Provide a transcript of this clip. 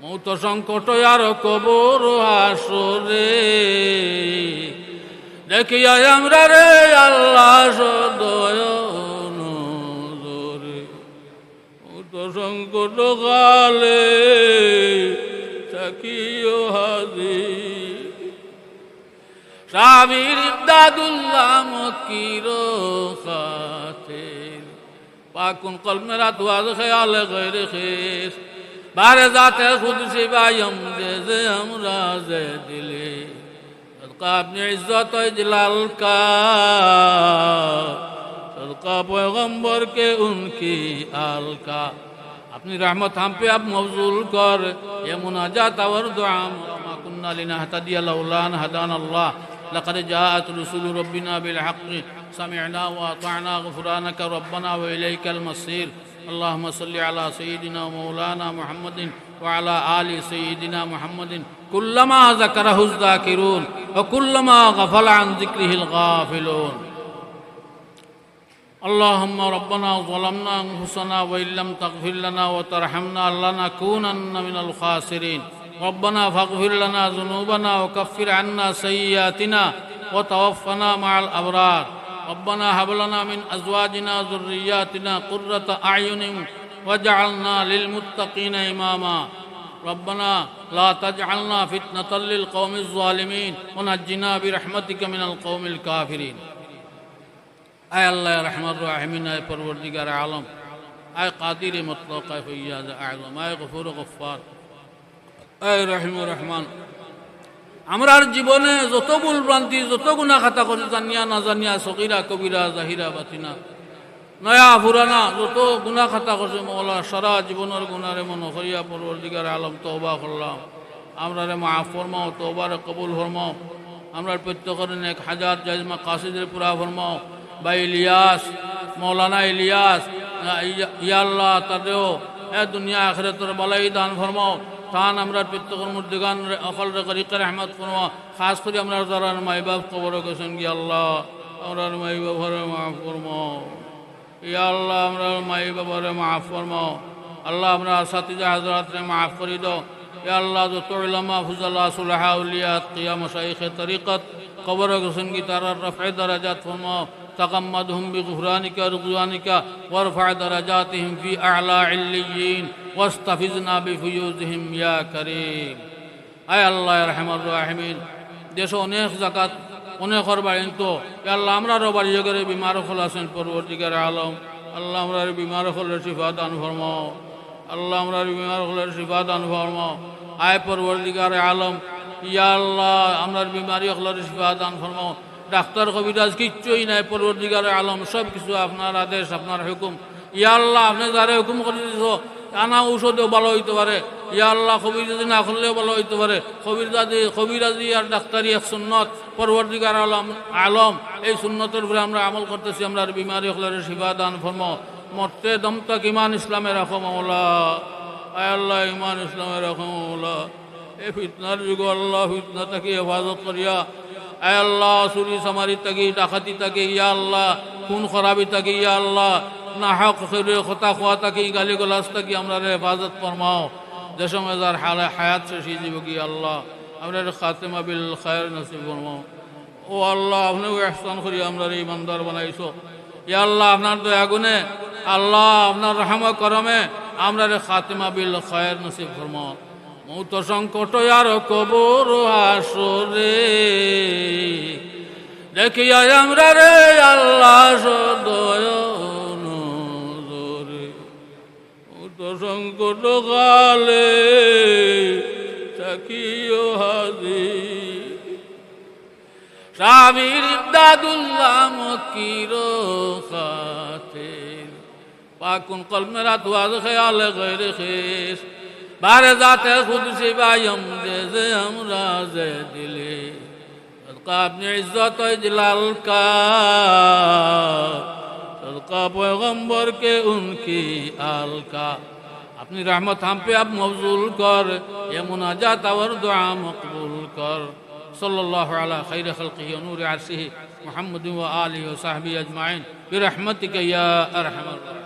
মৌত সংকট আর কবর আসরে দেখিয়া আমরা রে আল্লাহ সদয়ন ধরে মৌত সংকট কালে থাকিও হাজির স্বামীর ইমদাদুল্লাহ মকির পাকুন কলমেরা দুয়াজ খেয়াল গৈর খেস بار ذات خود سبایم جیز امراض دلی. صدقہ اپنی عزت و اجلال کا. صدقہ پیغمبر کے ان کی آل کا. اپنی رحمت ہم پہ اب موزول کر. یہ مناجات اور دعا ما كنا لنهتدي لولا لولان حدان اللہ. لقد جاءت رسول ربنا بالحق. سمعنا وأطعنا غفرانك ربنا وإليك المصير. اللهم صل على سيدنا ومولانا محمد وعلى آل سيدنا محمد كلما ذكره الذاكرون وكلما غفل عن ذكره الغافلون. اللهم ربنا ظلمنا أنفسنا وإن لم تغفر لنا وترحمنا لنكونن من الخاسرين. ربنا فاغفر لنا ذنوبنا وكفر عنا سيئاتنا وتوفنا مع الأبرار. ربنا هب لنا من أزواجنا ذرياتنا قرة أعين واجعلنا للمتقين إماما. ربنا لا تجعلنا فتنة للقوم الظالمين ونجنا برحمتك من القوم الكافرين. أي الله رحمت الرحمین أي پروردگار عالم أي قادر مطلق أي فياز أعظم أي غفور غفار أي رحم الرحمن. আমরার জীবনে যত ভুল ভ্রান্তি যত গুণা খাতা করে, জানিয়া না জানিয়া সকিরা কবিরা, জাহিরা, বাতিনা, নয়া, ফুরানা, যত গুণা খাতা করছে মৌলা সারা জীবনের গুণারে মন করিয়া পরবর্তীকার আলম তওবা করলাম। আমরারে মাফ ফরমাও, তওবারে কবুল ফরমাও। আমরার প্রত্যেকের এক হাজার জাজমা কাসিদের পুরা ফরমাও। বা ইলিয়াস মৌলানা ইলিয়াস ইয়াল্লাহ তাদেও এ দুনিয়া আখেরাতর বালাই দান ফরমাও। তান আমরা প্রত্যেকের মুর্দিগান অকল রিকার আহমদ ফরমাও খাস করে আমরা যারা মাই বাপ কবর গেছেন গিয়ে আল্লাহ, আমরা মাই বাবারে মাফ ফরমাও ইয়া আল্লাহ, আমরা মাই বাবারে মাফ ফরমাও আল্লাহ, আমরা সাথীজা হাজরাতরে মাফ করে দাও। ইয়া আল্লাহ, যত ইলামা ফুজাল্লাহ সুলাহা উলিয়াত কিয়াম শাইখে তরিকত কবর গেছেন গি তারা রফে দরাজাত ফরমাও تغمدهم بغفرانك ورضوانك وارفع درجاتهم في أعلى عليين واستفزنا بفيوزهم يا كريم আয় আল্লাহ রহমান রাহমিন দেশে অনেক জাকাত অনেক বাড়িন তো আল্লাহ আমরা বাড়ি জগরে বিমার ফল আছেন পরবর্তীকার আলম আল্লাহ আমরা বিমার ফলের শিফা দান ফরমাও আল্লাহ আমরা বিমার ফলের শিফা দান ফরমাও আয় পরবর্তীকার আলম ইয়া আল্লাহ আমরা বিমারি হলের শিফা দান ফরমাও ডাক্তার কবিরাজ কিচ্ছুই নাই পরবর্তীকার আলম, সব কিছু আপনার আদেশ, আপনার হুকুম। ইয়া আল্লাহ, আপনি যারা হুকুম করে দিছ আনা ঔষধেও ভালো হইতে পারে। ইয়া আল্লাহ, কবিরাজি না করলেও ভালো হইতে পারে। কবিরাজি কবিরাজি আর ডাক্তারি এক সুন্নত। পরবর্তীকার আলম আলম, এই সুন্নতের উপরে আমরা আমল করতেছি, আমরা বিমারি হলের শিবা দান ফর্ম। মরতে দম তক ইমান ইসলামের রাখো মাওলা আয় আল্লাহ ইমান ইসলামের রাখো মাওলা এই ফিতনার যুগ আল্লাহ ফিতনা তাকে হেফাজত করিয়া আল্লাহ, চুরি, চামারি তাকি ডাকাতি তাকি ইয়া আল্লাহ, খুন খরাবি তাকে ইয়া আল্লাহ না হক কথা খোয়া তাকি গালি গলাস তাকি আমরা হেফাজত ফরমাও। যে সময় যার হায়াত শেষ হয়ে কি আল্লাহ, আমরা খাতেমা বিল খায়ের নসিব ফরমাও। ও আল্লাহ, আপনিও এহসান করি আমরা ইমানদার বানাইছো। ইয়া আল্লাহ, আপনার দয়া গুণে, আল্লাহ, আপনার রহমা করমে, আমরা খাতেমা বিল খায়ের নসিব ফরমাও। মৌত সংকট আর কবর আসরে দেখিয়া আমরা রে আল্লাহ সদয়ন ধরে মৌত সংকট কালে থাকিও হাজি। স্বামীর ইমদাদুল্লাহ মকির পাকুন কলমেরা দুয়াজ খেয়াল গৈর খেস بار ذات خود سوایم جز امرا دلی صدقہ اپنی عزت و جلال کا صدقہ پیغمبر کے ان کی آل کا اپنی رحمت ہم پہ اب موزول کر یہ مناجات اور دعا مقبول کر صلی اللہ علی خیر خلقہ و نور عرصہ محمد و آلہ و صحبی اجمعین برحمتک یا ارحم الراحمین